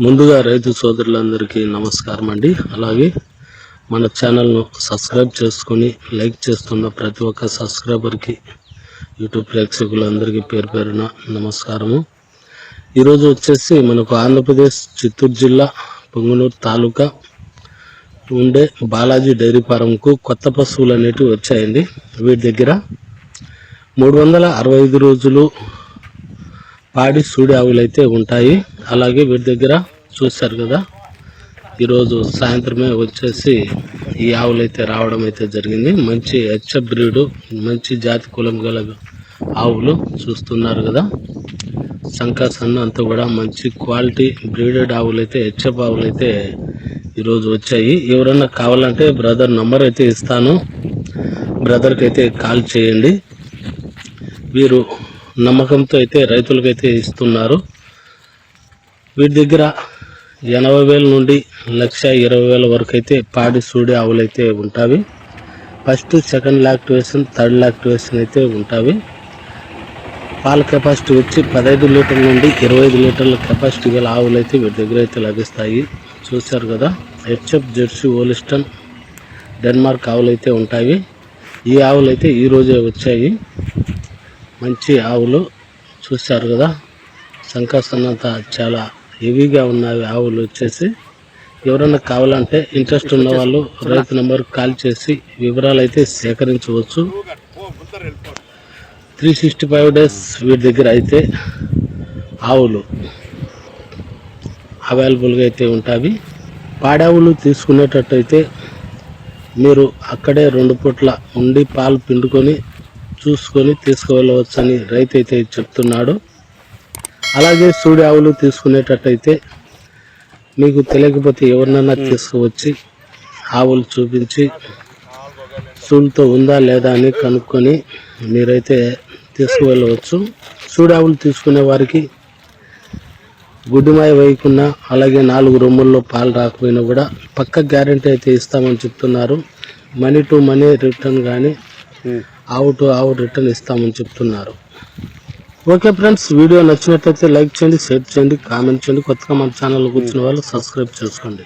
ముందుగా రైతు సోదరులందరికీ నమస్కారం అండి. అలాగే మన ఛానల్ను సబ్స్క్రైబ్ చేసుకొని లైక్ చేస్తున్న ప్రతి ఒక్క సబ్స్క్రైబర్కి యూట్యూబ్ ప్రేక్షకులందరికీ పేరు పేరున నమస్కారము. ఈరోజు వచ్చేసి మనకు ఆంధ్రప్రదేశ్ చిత్తూరు జిల్లా పొంగునూరు తాలూకా ఉండే బాలాజీ డైరీ ఫారంకు కొత్త పశువులు అనేటివి వచ్చాయండి. వీటి దగ్గర మూడు వందల అరవై ఐదు రోజులు పాడి సూడి ఆవులు అయితే ఉంటాయి. అలాగే వీటి దగ్గర చూశారు కదా ఈరోజు సాయంత్రమే వచ్చేసి ఈ ఆవులు అయితే రావడం అయితే జరిగింది. మంచి హెచ్ఎఫ్ బ్రీడు మంచి జాతి కులం గల ఆవులు చూస్తున్నారు కదా. సంకా సన్న అంతా కూడా మంచి క్వాలిటీ బ్రీడెడ్ ఆవులు అయితే హెచ్ఎఫ్ ఆవులు అయితే ఈరోజు వచ్చాయి. ఎవరన్నా కావాలంటే బ్రదర్ నంబర్ అయితే ఇస్తాను. బ్రదర్కి అయితే కాల్ చేయండి. వీరు నమ్మకంతో అయితే రైతులకైతే ఇస్తున్నారు. వీటి దగ్గర ఎనభై వేల నుండి లక్ష ఇరవై వేల వరకు అయితే పాడి సూడి ఆవులు అయితే ఉంటాయి first second lactation third lactation అయితే ఉంటాయి పాల కెపాసిటీ వచ్చి పదహైదు లీటర్ల నుండి ఇరవై ఐదు లీటర్ల కెపాసిటీ గల ఆవులు అయితే వీటి దగ్గర అయితే లభిస్తాయి. చూశారు కదా హెచ్ఎఫ్ జెర్సీ ఓలిస్టన్ డెన్మార్క్ ఆవులు అయితే ఉంటాయి. ఈ ఆవులు అయితే ఈ రోజే వచ్చాయి. మంచి ఆవులు చూశారు కదా. సంకాసనంత చాలా హెవీగా ఉన్నవి ఆవులు వచ్చేసి. ఎవరైనా కావాలంటే ఇంట్రెస్ట్ ఉన్న వాళ్ళు రైతు నెంబర్ కాల్ చేసి వివరాలు అయితే సేకరించవచ్చు. త్రీ సిక్స్టీ ఫైవ్ డేస్ వీటి దగ్గర అయితే ఆవులు అవైలబుల్గా అయితే ఉంటాయి. పాడావులు తీసుకునేటట్టయితే మీరు అక్కడే రెండు పూట్ల ఉండి పాలు పిండుకొని చూసుకొని తీసుకువెళ్ళవచ్చని రైతు అయితే చెప్తున్నాడు. అలాగే సూడి ఆవులు తీసుకునేటట్టయితే మీకు తెలియకపోతే ఎవరినన్నా తీసుకువచ్చి ఆవులు చూపించి సూళ్ళతో ఉందా లేదా అని కనుక్కొని మీరైతే తీసుకువెళ్ళవచ్చు. సూడి ఆవులు తీసుకునే వారికి గుడ్డిమాయ వేయకున్నా అలాగే నాలుగు రొమ్ముల్లో పాలు రాకపోయినా కూడా పక్క గ్యారంటీ అయితే ఇస్తామని చెప్తున్నారు. మనీ టు మనీ రిటర్న్ కానీ ఆవు టు ఆవు రిటర్న్ ఇస్తామని చెప్తున్నారు. ఓకే ఫ్రెండ్స్ వీడియో నచ్చినట్లయితే లైక్ చేయండి షేర్ చేయండి కామెంట్ చేయండి. కొత్తగా మన ఛానల్ కూర్చున్న వాళ్ళు సబ్స్క్రైబ్ చేసుకోండి.